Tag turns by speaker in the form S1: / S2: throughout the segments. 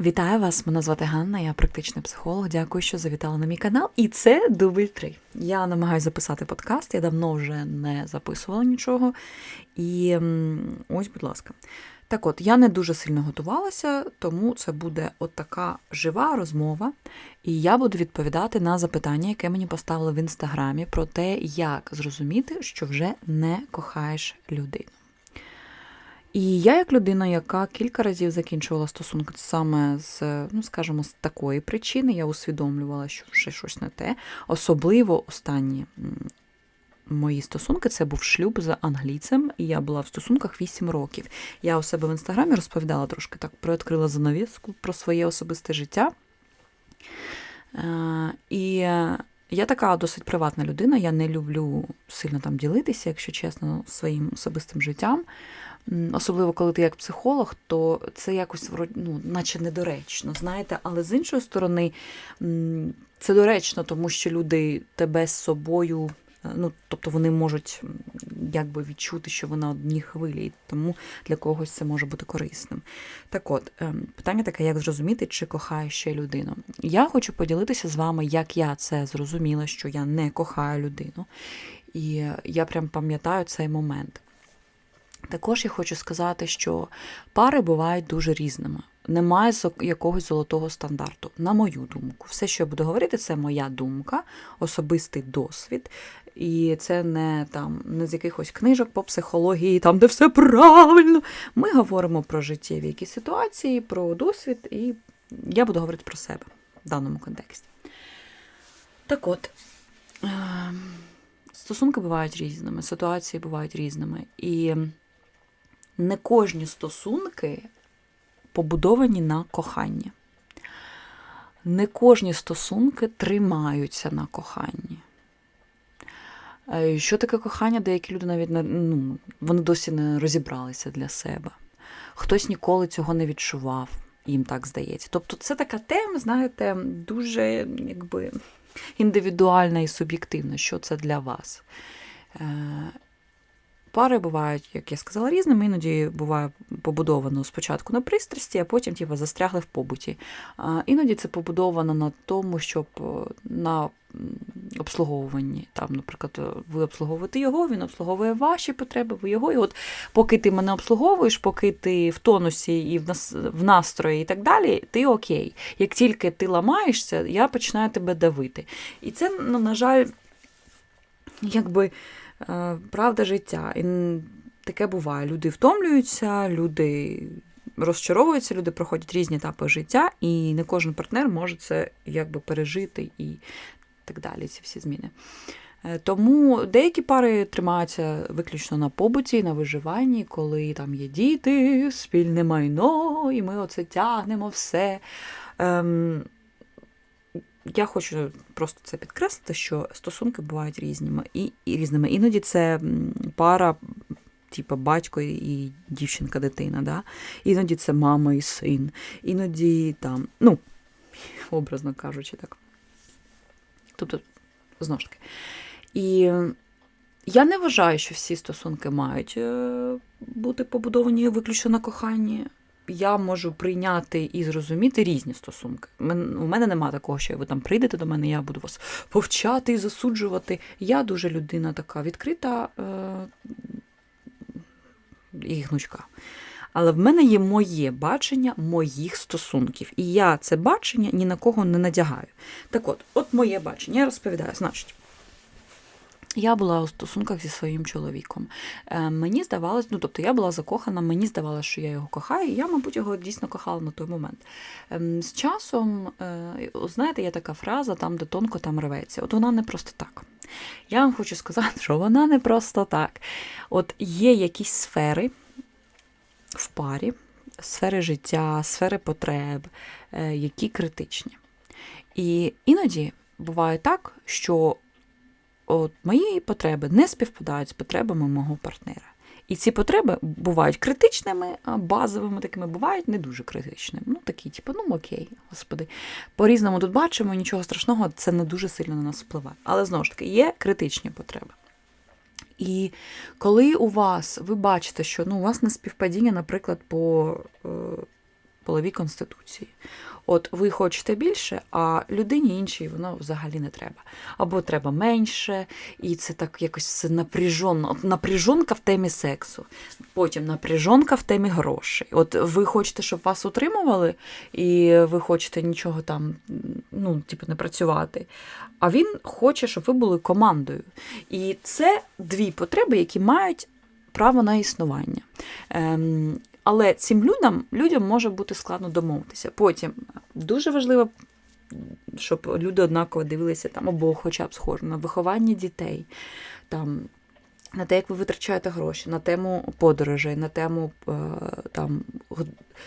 S1: Вітаю вас! Мене звати Ганна, я практичний психолог. Дякую, що завітали на мій канал. І це дубль 3. Я намагаюся записати подкаст, я давно вже не записувала нічого. І ось, будь ласка. Так от, я не дуже сильно готувалася, тому це буде от така жива розмова. І я буду відповідати на запитання, яке мені поставили в інстаграмі, про те, як зрозуміти, що вже не кохаєш людину. І я, як людина, яка кілька разів закінчувала стосунки саме з, ну скажімо, з такої причини, я усвідомлювала, що вже щось не те. Особливо останні мої стосунки це був шлюб з англійцем, і я була в стосунках 8 років. Я у себе в інстаграмі розповідала трошки так, приоткрила занавіску про своє особисте життя. Е, І я така досить приватна людина, я не люблю сильно там ділитися, якщо чесно, своїм особистим життям. Особливо, коли ти як психолог, то це якось ну, наче недоречно, знаєте. Але з іншої сторони, це доречно, тому що люди тебе з собою, ну, тобто вони можуть якби відчути, що ви на одній хвилі, і тому для когось це може бути корисним. Так от, ем, питання таке, як зрозуміти, чи кохаю ще людину. Я хочу поділитися з вами, як я це зрозуміла, що я не кохаю людину. І я прям пам'ятаю цей момент. Також я хочу сказати, що пари бувають дуже різними. Немає якогось золотого стандарту, на мою думку. Все, що я буду говорити, це моя думка, особистий досвід. І це не там не з якихось книжок по психології, там де все правильно. Ми говоримо про життєві якісь ситуації, про досвід, і я буду говорити про себе в даному контексті. Так от, ем, стосунки бувають різними, ситуації бувають різними. І не кожні стосунки побудовані на коханні. Не кожні стосунки тримаються на коханні. Е, Що таке кохання? Деякі люди навіть не, ну, вони досі не розібралися для себе. Хтось ніколи цього не відчував, їм так здається. Тобто це така тема, знаєте, дуже якби індивідуальна і суб'єктивна, що це для вас. Пари бувають, як я сказала, різними. Іноді буває побудовано спочатку на пристрасті, а потім типу, застрягли в побуті. А іноді це побудовано на тому, щоб е, на обслуговуванні. Там, наприклад, е, ви обслуговуєте його, він обслуговує ваші потреби, ви його. І от поки ти мене обслуговуєш, поки ти в тонусі і в нас в настрої і так далі, ти окей. Як тільки ти ламаєшся, я починаю тебе давити. І це, ну, на жаль, якби правда життя. І таке буває. Люди втомлюються, люди розчаровуються, люди проходять різні етапи життя, і не кожен партнер може це якби пережити і так далі, ці всі зміни. Е, Тому деякі пари тримаються виключно на побуті, на виживанні, коли там є діти, спільне майно, і ми оце тягнемо все. Ем, я хочу просто це підкреслити, що стосунки бувають різними і, і різними. Іноді це пара, типу батько і дівчинка-дитина, да? іноді це мама і син, іноді там, ну, образно кажучи, так. Тобто, знову ж таки. І я не вважаю, що всі стосунки мають е, бути побудовані виключно на коханні я можу прийняти і зрозуміти різні стосунки. У мене немає такого, що ви там прийдете до мене, я буду вас повчати і засуджувати. Я дуже людина така відкрита е- і гнучка. Але в мене є моє бачення моїх стосунків. І я це бачення ні на кого не надягаю. Так от, от моє бачення, я розповідаю, значить. Я була у стосунках зі своїм чоловіком. Е, мені здавалось, ну тобто я була закохана, мені здавалося, що я його кохаю, і я, мабуть, його дійсно кохала на той момент. Ем, з часом, е, знаєте, є така фраза, там, де тонко, там рветься. От вона не просто так. Я вам хочу сказати, що вона не просто так. От є якісь сфери в парі, сфери життя, сфери потреб, е, які критичні. І іноді буває так, що от мої потреби не співпадають з потребами мого партнера. І ці потреби бувають критичними, а базовими такими, бувають не дуже критичними. Ну, такі, типу, ну окей, господи. По-різному тут бачимо, нічого страшного, це не дуже сильно на нас впливає. Але знову ж таки, є критичні потреби. І коли у вас ви бачите, що ну, у вас не співпадіння, наприклад, по, е, половій конституції. От ви хочете більше, а людині іншій воно взагалі не треба. Або треба менше, і це так якось все напряжено. От напряжонка в темі сексу, потім напряжонка в темі грошей. От ви хочете, щоб вас утримували, і ви хочете нічого там, ну, типу, не працювати. А він хоче, щоб ви були командою. І це дві потреби, які мають право на існування. Ем, але цим людям, людям може бути складно домовитися. Потім дуже важливо, щоб люди однаково дивилися там, або хоча б схоже на виховання дітей, там, на те, як ви витрачаєте гроші, на тему подорожей, на тему е, там,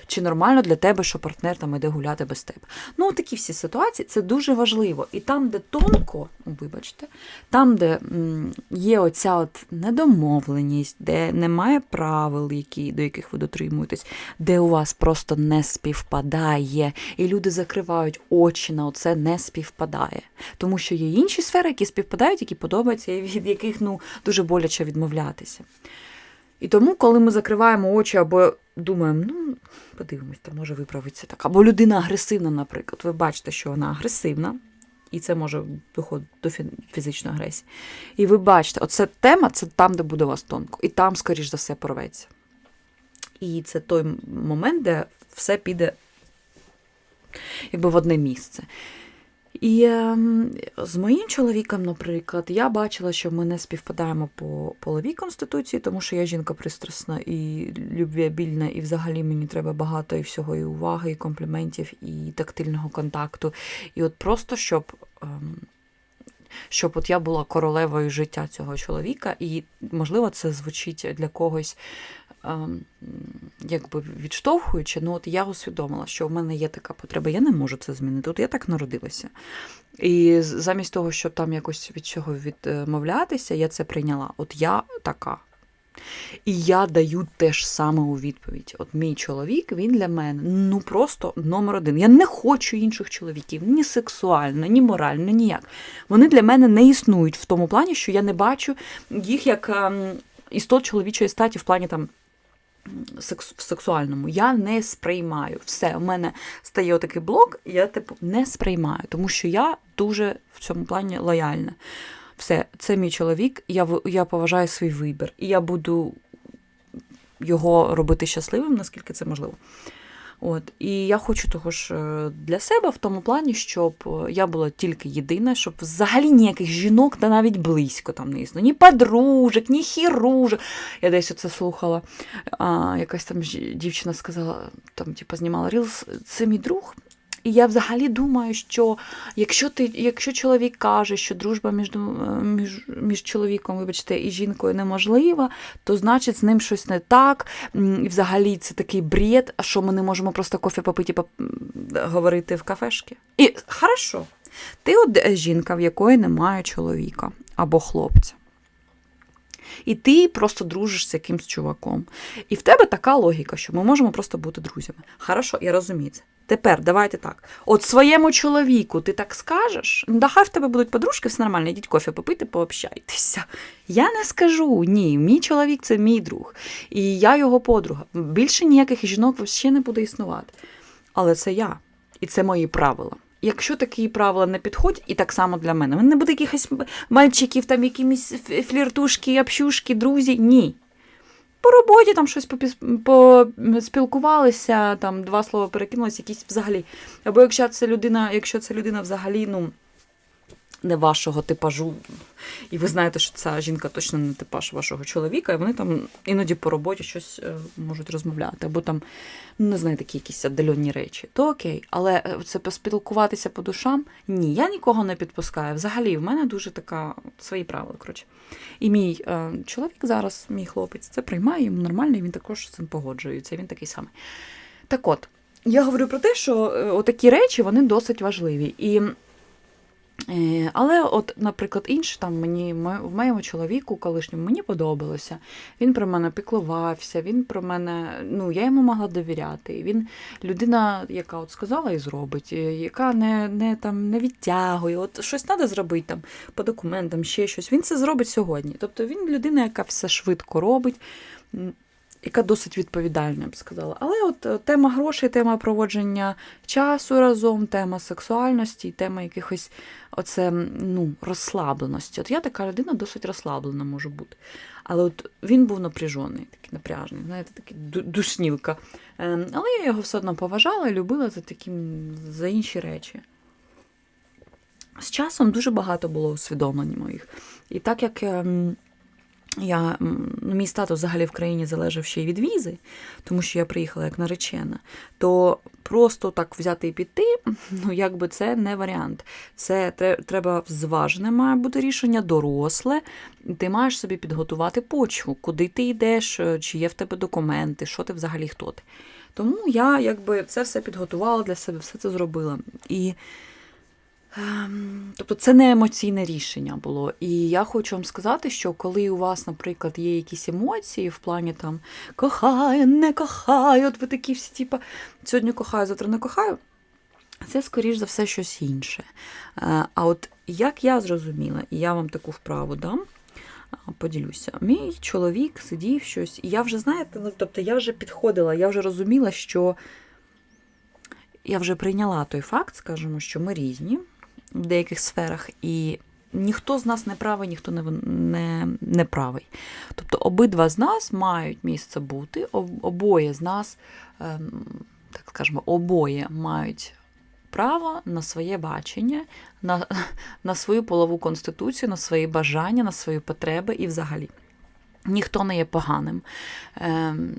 S1: чи нормально для тебе, що партнер там іде гуляти без тебе. Ну, такі всі ситуації це дуже важливо. І там, де тонко, вибачте, там, де є оця от недомовленість, де немає правил, які, до яких ви дотримуєтесь, де у вас просто не співпадає, і люди закривають очі на оце не співпадає. Тому що є інші сфери, які співпадають, які подобаються, і від яких ну, дуже боляче відмовлятися. І тому, коли ми закриваємо очі або думаємо, ну, подивимось, там може виправитися так. Або людина агресивна, наприклад. Ви бачите, що вона агресивна, і це може доходити до фізичної агресії. І ви бачите, оце тема це там, де буде у вас тонко. І там, скоріш за все, порветься. І це той момент, де все піде якби в одне місце. І ем, з моїм чоловіком, наприклад, я бачила, що ми не співпадаємо по половій конституції, тому що я жінка пристрасна і любвіабільна, і взагалі мені треба багато і всього, і уваги, і компліментів, і тактильного контакту. І от просто щоб. Ем, щоб от я була королевою життя цього чоловіка, і, можливо, це звучить для когось якби відштовхуючи, ну от я усвідомила, що в мене є така потреба, я не можу це змінити. От я так народилася. І замість того, щоб там якось від цього відмовлятися, я це прийняла. От я така. І я даю те ж саме у відповідь. От мій чоловік, він для мене ну просто номер один. Я не хочу інших чоловіків, ні сексуально, ні морально, ніяк. Вони для мене не існують в тому плані, що я не бачу їх як ем, істот чоловічої статі в плані там. В сексуальному я не сприймаю. Все, у мене стає отакий блок, і я типу не сприймаю, тому що я дуже в цьому плані лояльна. Все, це мій чоловік, я, я поважаю свій вибір, і я буду його робити щасливим, наскільки це можливо. От, і я хочу того ж е, для себе в тому плані, щоб е, я була тільки єдина, щоб взагалі ніяких жінок та навіть близько там не існує. Ні подружок, ні хіружок. Я десь оце слухала. А, якась там дівчина сказала, там, типу, знімала рілс, це мій друг. І я взагалі думаю, що якщо ти, якщо чоловік каже, що дружба між, е, між, між чоловіком, вибачте, і жінкою неможлива, то значить з ним щось не так. І взагалі це такий бред, що ми не можемо просто кофе попити поп- говорити в кафешки. І хорошо, ти от е, жінка, в якої немає чоловіка або хлопця. І ти просто дружиш з якимсь чуваком. І в тебе така логіка, що ми можемо просто бути друзями. Хорошо, я розумію це. Тепер давайте так. От своєму чоловіку ти так скажеш, «Ну, да хай в тебе будуть подружки, все нормально, йдіть кофе попити, пообщайтеся. Я не скажу ні, мій чоловік це мій друг, і я його подруга. Більше ніяких жінок взагалі не буде існувати. Але це я, і це мої правила. Якщо такі правила не підходять, і так само для мене, мене не буде якихось мальчиків, там якимись фліртушки, общушки, друзі. Ні. По роботі там щось поспілкувалися, там два слова перекинулися, якісь взагалі. Або якщо це людина, якщо це людина взагалі, ну. Не вашого типажу, і ви знаєте, що ця жінка точно не типаж вашого чоловіка, і вони там іноді по роботі щось е, можуть розмовляти, або там, ну не знаю, такі якісь віддалені речі, то окей. Але е, це поспілкуватися по душам ні, я нікого не підпускаю. Взагалі, в мене дуже така свої правила. Коротше. І мій е, чоловік зараз, мій хлопець, це приймає, йому нормально, і він також з цим погоджується. Він такий самий. Так от, я говорю про те, що е, отакі речі вони досить важливі. І Але, от, наприклад, інше там мені в моєму чоловіку колишньому мені подобалося. Він про мене піклувався, він про мене, ну я йому могла довіряти. Він людина, яка от сказала і зробить, е, яка не, не там не відтягує. От щось треба зробити там по документам, ще щось. Він це зробить сьогодні. Тобто він людина, яка все швидко робить. Яка досить відповідальна, я б сказала. Але от е, тема грошей, тема проводження часу разом, тема сексуальності, тема якихось оце, ну, розслабленості. От я така людина досить розслаблена можу бути. Але от він був напряжений, такий напряжений, знаєте, такий ду- душнілка. Ем, Але я його все одно поважала і любила за таким, за інші речі. З часом дуже багато було усвідомлень моїх. І так як ем, я, ну, мій статус взагалі в країні залежав ще й від візи, тому що я приїхала як наречена, то просто так взяти і піти, ну якби це не варіант. Це треба зважене має бути рішення, доросле. Ти маєш собі підготувати почву, куди ти йдеш, е, чи є в тебе документи, що ти взагалі хто ти. Тому я якби це все підготувала для себе, все це зробила. І Тобто це не емоційне рішення було. І я хочу вам сказати, що коли у вас, наприклад, є якісь емоції в плані там кохаю, не кохаю, от ви такі всі, типа, сьогодні кохаю, завтра не кохаю, це, скоріш за все, щось інше. Е, А от як я зрозуміла, і я вам таку вправу дам, поділюся. Мій чоловік сидів щось, і я вже, знаєте, ну, тобто я вже підходила, я вже розуміла, що я вже прийняла той факт, скажімо, що ми різні в деяких сферах, і ніхто з нас не правий, ніхто не, не, не правий. Тобто обидва з нас мають місце бути, обоє з нас, ем, так скажемо, обоє мають право на своє бачення, на, на свою полову конституцію, на свої бажання, на свої потреби і взагалі. Ніхто не є поганим. Ем,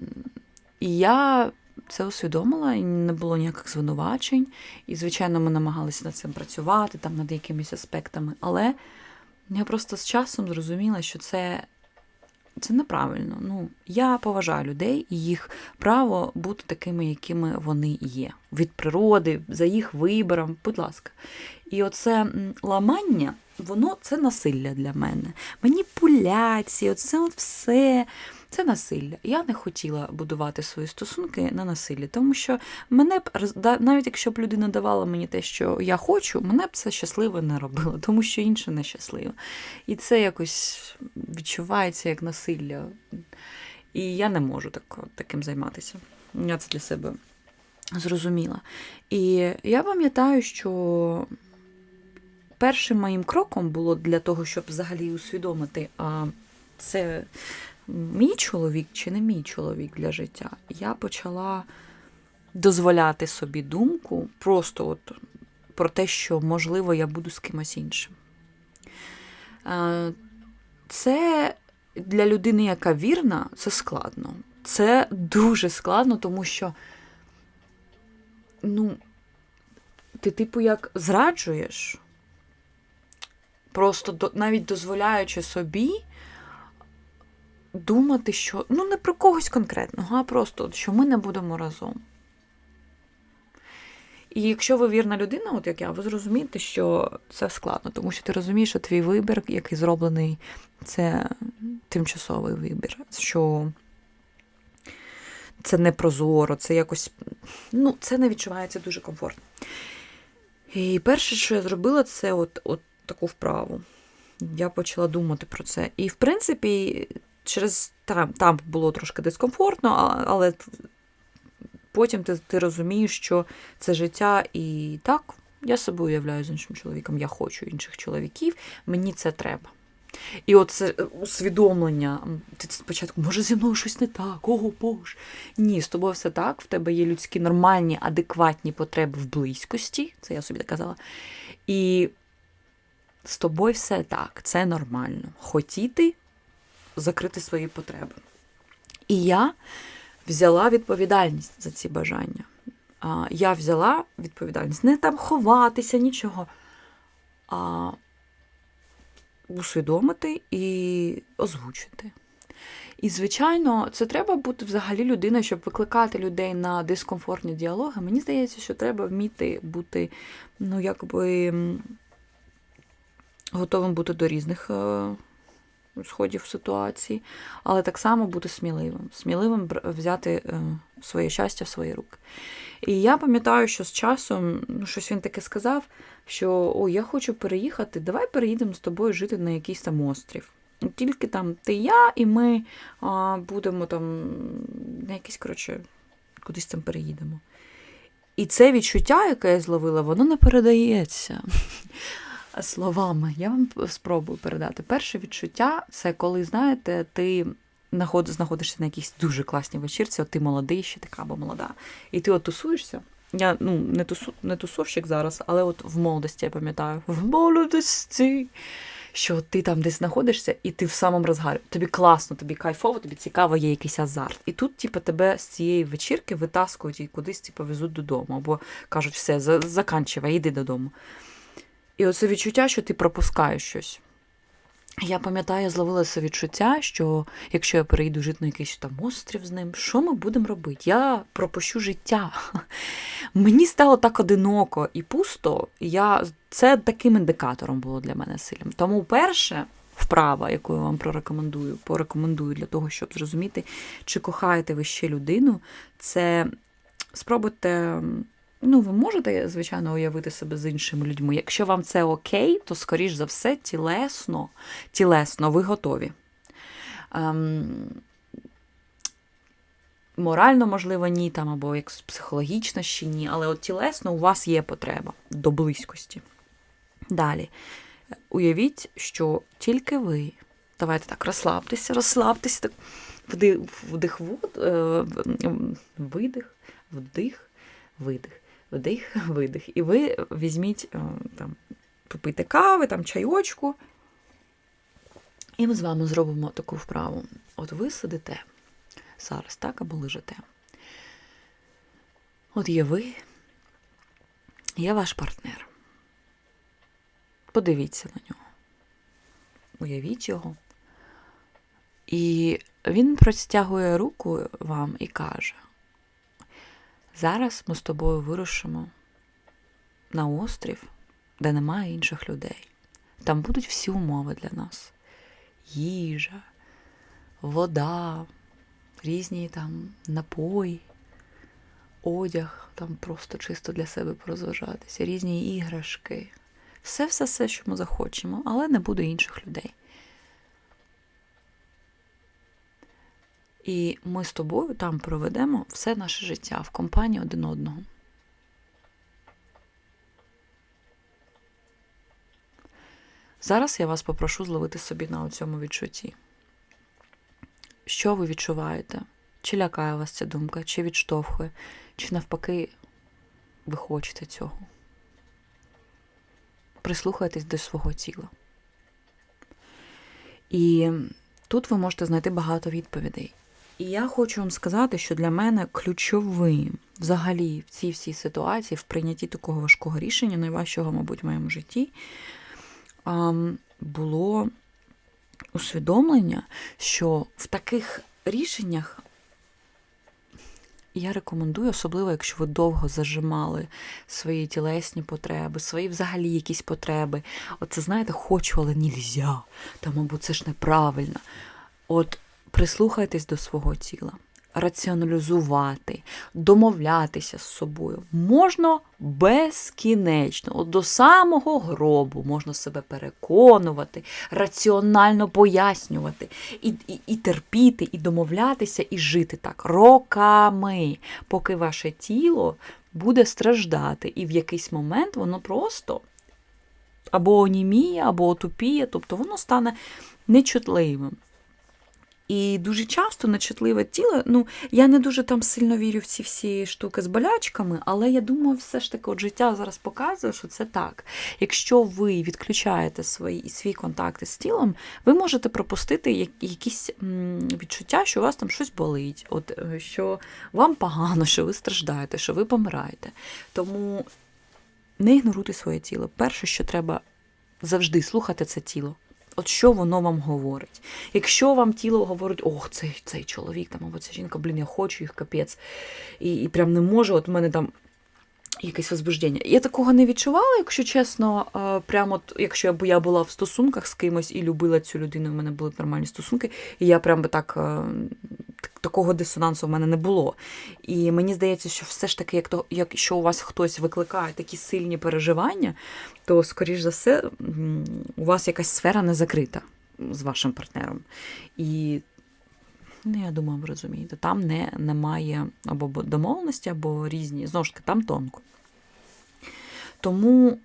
S1: і я це усвідомила, і не було ніяких звинувачень. І, звичайно, ми намагалися над цим працювати, там, над якимись аспектами. Але я просто з часом зрозуміла, що це, це неправильно. Ну, я поважаю людей і їх право бути такими, якими вони є. Від природи, за їх вибором, будь ласка. І оце ламання, воно це насилля для мене. Маніпуляції, оце от все. Це насилля. Я не хотіла будувати свої стосунки на насиллі, тому що мене б навіть якщо б людина давала мені те, що я хочу, мене б це щасливо не робило, тому що інше не щасливо. І це якось відчувається як насилля. І я не можу так, таким займатися. Я це для себе зрозуміла. І я пам'ятаю, що першим моїм кроком було для того, щоб взагалі усвідомити, а це мій чоловік чи не мій чоловік для життя, я почала дозволяти собі думку просто от про те, що можливо я буду з кимось іншим. Е, Це для людини, яка вірна, це складно. Це дуже складно, тому що ну, ти, типу, як зраджуєш, просто навіть дозволяючи собі думати, що ну не про когось конкретного, а просто що ми не будемо разом. І якщо ви вірна людина, от як я, ви зрозумієте, що це складно, тому що ти розумієш, що твій вибір, який зроблений, це тимчасовий вибір, що це не прозоро, це якось ну, це не відчувається дуже комфортно. І перше, що я зробила, це от, от таку вправу. Я почала думати про це. І, в принципі, через там, там було трошки дискомфортно, але потім ти, ти розумієш, що це життя, і так, я себе уявляю з іншим чоловіком, я хочу інших чоловіків, мені це треба. І от це усвідомлення, ти спочатку, може, зі мною щось не так, ого боже. Ні, з тобою все так, в тебе є людські нормальні, адекватні потреби в близькості, це я собі так. І з тобою все так, це нормально. Хотіти закрити свої потреби. І я взяла відповідальність за ці бажання. Я взяла відповідальність не там ховатися, нічого, а усвідомити і озвучити. І, звичайно, це треба бути взагалі людиною, щоб викликати людей на дискомфортні діалоги. Мені здається, що треба вміти бути, ну, якби готовим бути до різних е, сходів ситуації, але так само бути сміливим. Сміливим взяти е, своє щастя в свої руки. І я пам'ятаю, що з часом ну, щось він таке сказав, що о, я хочу переїхати, давай переїдемо з тобою жити на якийсь там острів. Тільки там ти я, і ми а, будемо там на якісь, коротше, кудись там переїдемо. І це відчуття, яке я зловила, воно не передається словами. Я вам спробую передати. Перше відчуття це коли, знаєте, ти наход- знаходишся на якійсь дуже класній вечірці, от ти молодий ще така або молода, і ти от тусуєшся. Я ну, не, тусу, не тусовщик зараз, але от в молодості я пам'ятаю, в молодості, що ти там десь знаходишся, і ти в самому розгарі. Тобі класно, тобі кайфово, тобі цікаво, є якийсь азарт. І тут, типу, тебе з цієї вечірки витаскують і кудись типу, везуть додому, або кажуть, все, заканчивай, йди додому. І оце відчуття, що ти пропускаєш щось. Я пам'ятаю, я зловила це відчуття, що якщо я перейду жити на якийсь там острів з ним, що ми будемо робити? Я пропущу життя. Мені стало так одиноко і пусто. Я... Це таким індикатором було для мене сильним. Тому перше вправа, яку я вам прорекомендую, порекомендую для того, щоб зрозуміти, чи кохаєте ви ще людину, це спробуйте. Ну, ви можете, звичайно, уявити себе з іншими людьми. Якщо вам це окей, то, скоріш за все, тілесно, тілесно ви готові. Ем, морально, можливо, ні, там, або як психологічно ще ні, але от тілесно у вас є потреба до близькості. Далі. Уявіть, що тільки ви. Давайте так, розслабтеся, розслабтеся. Так, вдих, вдих, е, видих, вдих, видих вдих, видих. І ви візьміть е, там, попийте кави, там чайочку. І ми з вами зробимо таку вправу. От ви сидите зараз, так, або лежите. От є ви, є ваш партнер. Подивіться на нього. Уявіть його. І він простягує руку вам і каже: Зараз ми з тобою вирушимо на острів, де немає інших людей. Там будуть всі умови для нас: їжа, вода, різні там напої, одяг, там просто чисто для себе порозважатися, різні іграшки. Все-все-все, що ми захочемо, але не буде інших людей. І ми з тобою там проведемо все наше життя в компанії один одного. Зараз я вас попрошу зловити собі на цьому відчутті. Що ви відчуваєте? Чи лякає вас ця думка, чи відштовхує, чи навпаки ви хочете цього? Прислухайтесь до свого тіла. І тут ви можете знайти багато відповідей. І я хочу вам сказати, що для мене ключовим взагалі в цій всій ситуації, в прийнятті такого важкого рішення, найважчого, мабуть, в моєму житті, було усвідомлення, що в таких рішеннях я рекомендую, особливо, якщо ви довго зажимали свої тілесні потреби, свої взагалі якісь потреби. Оце, знаєте, хочу, але нельзя. Там, або це ж неправильно. От прислухайтесь до свого тіла, раціоналізувати, домовлятися з собою можна безкінечно, от до самого гробу можна себе переконувати, раціонально пояснювати, і, і, і терпіти, і домовлятися, і жити так роками, поки ваше тіло буде страждати, і в якийсь момент воно просто або оніміє, або отупіє, тобто воно стане нечутливим. І дуже часто нечутливе тіло, ну я не дуже там сильно вірю в ці всі штуки з болячками, але я думаю, все ж таки, от життя зараз показує, що це так. Якщо ви відключаєте свої свій контакт з тілом, ви можете пропустити якісь відчуття, що у вас там щось болить, от е, що вам погано, що ви страждаєте, що ви помираєте. Тому не ігноруйте своє тіло. Перше, що треба завжди слухати, це тіло. От що воно вам говорить? Якщо вам тіло говорить, ох, цей цей чоловік там або ця жінка, блін, я хочу їх капець, і і прям не можу, от в мене там якесь возбуждення. Я такого не відчувала, якщо чесно, прямо от, якщо б я була в стосунках з кимось і любила цю людину, в мене були нормальні стосунки, і я прям би так. Такого дисонансу в мене не було. І мені здається, що все ж таки, як то, якщо у вас хтось викликає такі сильні переживання, то, скоріш за все, у вас якась сфера не закрита. з вашим партнером. І ну, я думаю, ви розумієте, там не, немає або домовленості, або різні. Знову ж таки, там тонко. Тому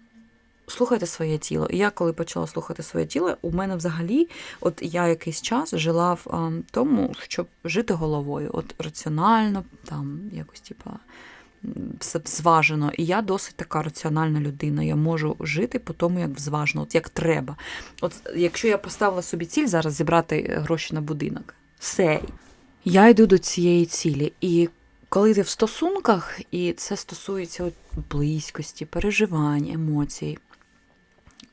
S1: слухайте своє тіло. І я, коли почала слухати своє тіло, у мене взагалі, от я якийсь час жила в а, тому, щоб жити головою, от раціонально, там якось, типа. все зважено. І я досить така раціональна людина. Я можу жити по тому, як зважно, от як треба. От якщо я поставила собі ціль зараз зібрати гроші на будинок, все. Я йду до цієї цілі. І коли ти в стосунках, і це стосується от близькості, переживань, емоцій,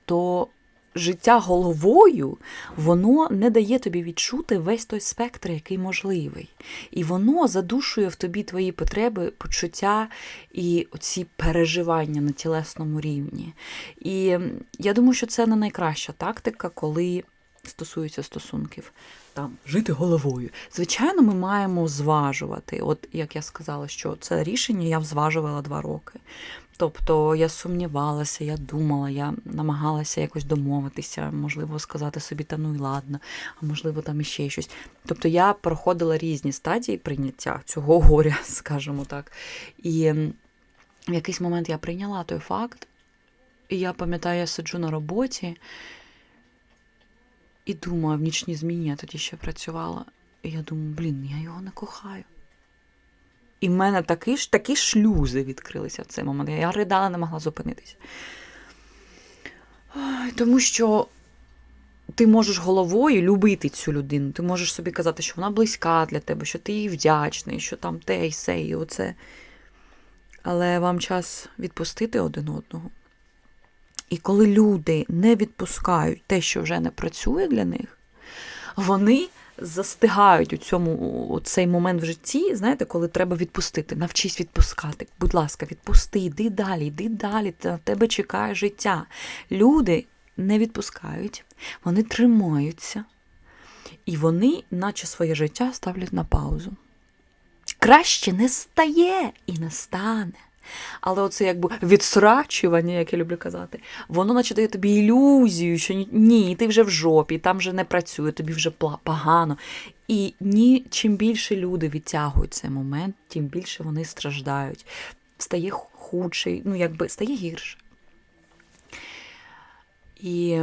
S1: то життя головою воно не дає тобі відчути весь той спектр, який можливий. І воно задушує в тобі твої потреби, почуття і ці переживання на тілесному рівні. І я думаю, що це не найкраща тактика, коли стосується стосунків. Там жити головою. Звичайно, ми маємо зважувати. От як я сказала, що це рішення я зважувала два роки. Тобто я сумнівалася, я думала, я намагалася якось домовитися, можливо, сказати собі, та ну і ладно, а можливо, там іще щось. Тобто я проходила різні стадії прийняття цього горя, скажімо так. І в якийсь момент я прийняла той факт, і я пам'ятаю, я сиджу на роботі і думаю, в нічній зміні я тоді ще працювала. І я думаю, блін, я його не кохаю. І в мене такі такі шлюзи відкрилися в цей момент. Я ридала, не могла зупинитися. Тому що ти можеш головою любити цю людину. Ти можеш собі казати, що вона близька для тебе, що ти їй вдячний, що там те і се, і оце. Але вам час відпустити один одного. І коли люди не відпускають те, що вже не працює для них, вони застигають у цьому у цей момент в житті, знаєте, коли треба відпустити. Навчись відпускати. Будь ласка, відпусти, йди далі, йди далі. На тебе чекає життя. Люди не відпускають, вони тримаються, і вони, наче своє життя, ставлять на паузу. Краще не стає і не стане. Але оце якби відсрачування, як я люблю казати, воно наче дає тобі ілюзію, що ні- ти вже в жопі, там вже не працює, тобі вже погано. І ні, чим більше люди відтягують цей момент, тим більше вони страждають. Стає худше, ну якби стає гірше. І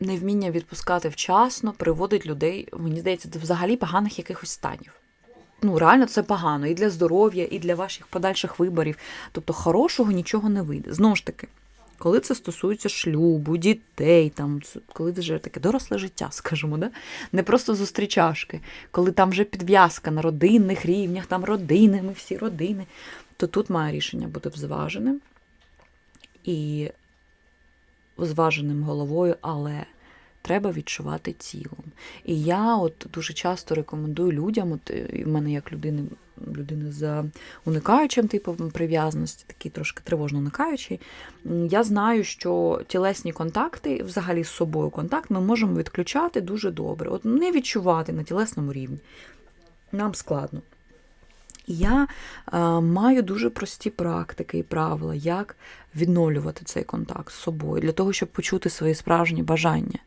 S1: невміння відпускати вчасно приводить людей, мені здається, до взагалі поганих якихось станів ну, реально це погано і для здоров'я, і для ваших подальших виборів. Тобто хорошого нічого не вийде. Знову ж таки, коли це стосується шлюбу, дітей, там, коли вже таке доросле життя, скажімо, да? не просто зустрічашки, коли там вже підв'язка на родинних рівнях, там родини, ми всі родини, то тут має рішення бути взваженим і зваженим головою, але треба відчувати тілом. І я от дуже часто рекомендую людям, от е, в мене як людини, людини з уникаючим типом прив'язаності, такий трошки тривожно уникаючий, я знаю, що тілесні контакти, взагалі з собою контакт, ми можемо відключати дуже добре. От не відчувати на тілесному рівні. Нам складно. І я е, маю дуже прості практики і правила, як відновлювати цей контакт з собою, для того, щоб почути свої справжні бажання.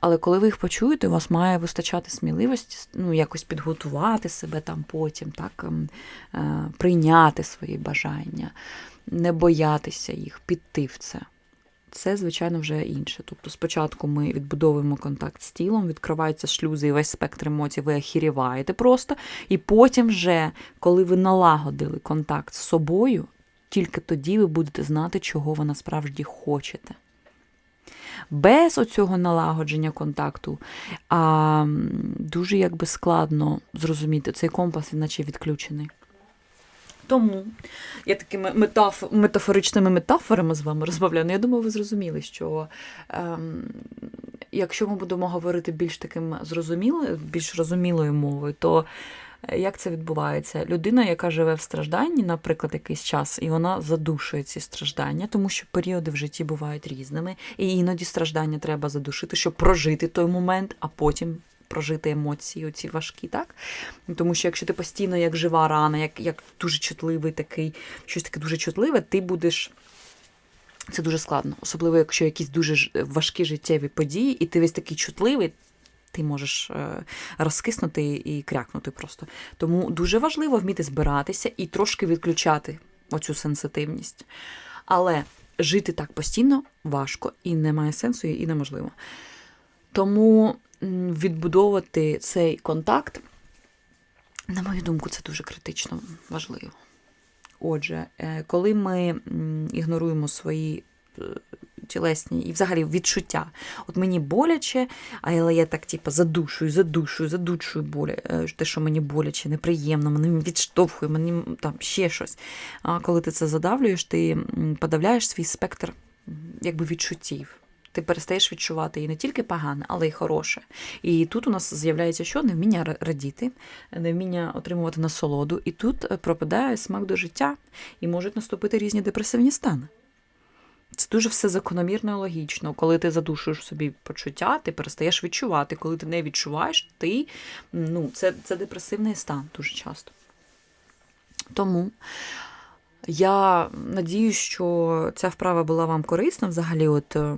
S1: Але коли ви їх почуєте, у вас має вистачати сміливості ну, якось підготувати себе там потім, так, ем, е, прийняти свої бажання, не боятися їх, піти в це. Це, звичайно, вже інше. Тобто, спочатку ми відбудовуємо контакт з тілом, відкриваються шлюзи і весь спектр емоцій, ви охіріваєте просто. І потім, вже, коли ви налагодили контакт з собою, тільки тоді ви будете знати, чого ви насправді хочете. Без оцього налагодження контакту а, дуже якби складно зрозуміти, цей компас, він наче відключений. Тому я такими метаф... метафоричними метафорами з вами розмовляю. Ну, я думаю, ви зрозуміли, що ем, якщо ми будемо говорити більш таким зрозумілою, більш розумілою мовою, то е, як це відбувається? Людина, яка живе в стражданні, наприклад, якийсь час, і вона задушує ці страждання, тому що періоди в житті бувають різними, і іноді страждання треба задушити, щоб прожити той момент, а потім прожити емоції, оці важкі, так? Тому що якщо ти постійно як жива рана, як, як дуже чутливий такий, щось таке дуже чутливе, ти будеш Це дуже складно, особливо якщо якісь дуже важкі життєві події, і ти весь такий чутливий, ти можеш е, розкиснути і крякнути просто. Тому дуже важливо вміти збиратися і трошки відключати оцю сенситивність. Але жити так постійно важко і немає сенсу, і неможливо. Тому відбудовувати цей контакт, на мою думку, це дуже критично важливо. Отже, е, коли ми ігноруємо свої е, тілесні і взагалі відчуття, от мені боляче, але я так, типу, задушую, задушую, задушую боля, е, те, що мені боляче, неприємно, мене відштовхує, мені там ще щось. А коли ти це задавлюєш, ти подавляєш свій спектр якби відчуттів. Ти перестаєш відчувати і не тільки погане, але й хороше. І тут у нас з'являється що? Невміння ра- радіти, невміння отримувати насолоду. І тут е, пропадає смак до життя, і можуть наступити різні депресивні стани. Це дуже все закономірно і логічно. Коли ти задушуєш собі почуття, ти перестаєш відчувати. Коли ти не відчуваєш, ти ну, це, це депресивний стан дуже часто. Тому я надію, що ця вправа була вам корисна взагалі, от е,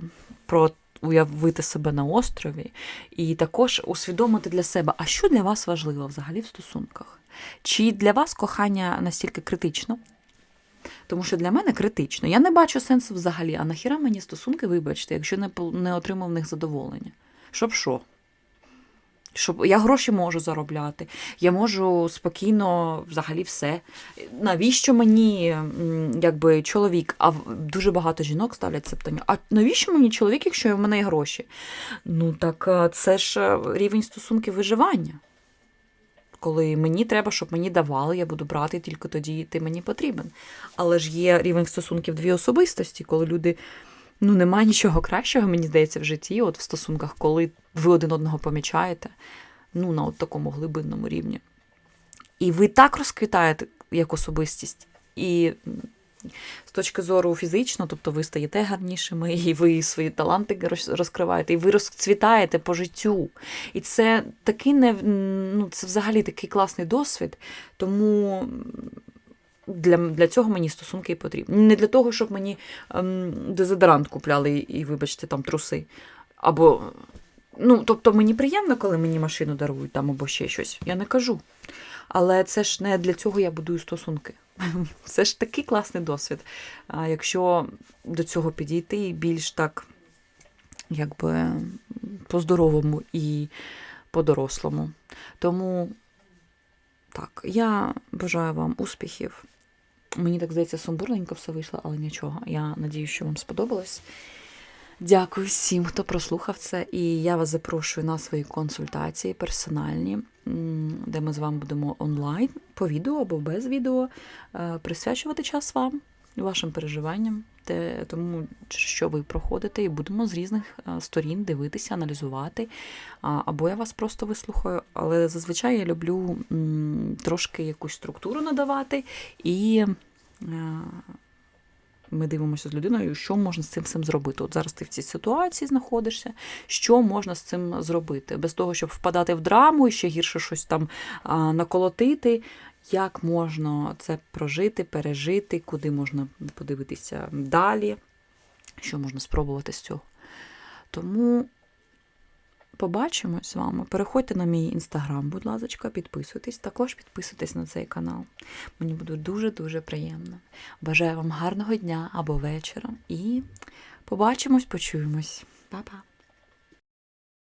S1: про уявити себе на острові, і також усвідомити для себе, а що для вас важливо взагалі в стосунках? Чи для вас кохання настільки критично? Тому що для мене критично. Я не бачу сенсу взагалі, а нахіра мені стосунки, вибачте, якщо не, не отримав в них задоволення. Щоб що? Щоб я гроші можу заробляти, я можу спокійно взагалі все. Навіщо мені якби чоловік? А дуже багато жінок ставлять це питання. А навіщо мені чоловік, якщо в мене є гроші? Ну так е, це ж е, рівень стосунків виживання. Коли мені треба, щоб мені давали, я буду брати тільки тоді ти мені потрібен. Але ж є рівень стосунків дві особистості, коли люди. Ну, немає нічого кращого, мені здається, в житті, от в стосунках, коли ви один одного помічаєте, ну, на от такому глибинному рівні. І ви так розквітаєте як особистість. І з точки зору фізично, тобто ви стаєте гарнішими, і ви свої таланти розкриваєте, і ви розцвітаєте по життю. І це такий не ну, це взагалі такий класний досвід. Тому для, для цього мені стосунки і потрібні. Не для того, щоб мені ем, дезодорант купляли і, вибачте, там труси. Або, ну, тобто мені приємно, коли мені машину дарують там або ще щось. Я не кажу. Але це ж не для цього я будую стосунки. Це ж такий класний досвід. А якщо до цього підійти більш так, якби по-здоровому і по-дорослому. Тому так, я бажаю вам успіхів. Мені так здається, сумбурненько все вийшло, але нічого. Я надію, що вам сподобалось. Дякую всім, хто прослухав це. І я вас запрошую на свої консультації персональні, де ми з вами будемо онлайн по відео або без відео е, присвячувати час вам, вашим переживанням, те, тому що ви проходите, і будемо з різних е, сторін дивитися, аналізувати. Або я вас просто вислухаю, але зазвичай я люблю трошки якусь структуру надавати і. е, ми дивимося з людиною, що можна з цим всім зробити. От зараз ти в цій ситуації знаходишся, що можна з цим зробити, без того, щоб впадати в драму і ще гірше щось там наколотити. Як можна це прожити, пережити, куди можна подивитися далі, що можна спробувати з цього. Тому побачимось з вами. Переходьте на мій інстаграм, будь ласка, підписуйтесь. Також підписуйтесь на цей канал. Мені буде дуже-дуже приємно. Бажаю вам гарного дня або вечора. І побачимось, почуємось. Па-па!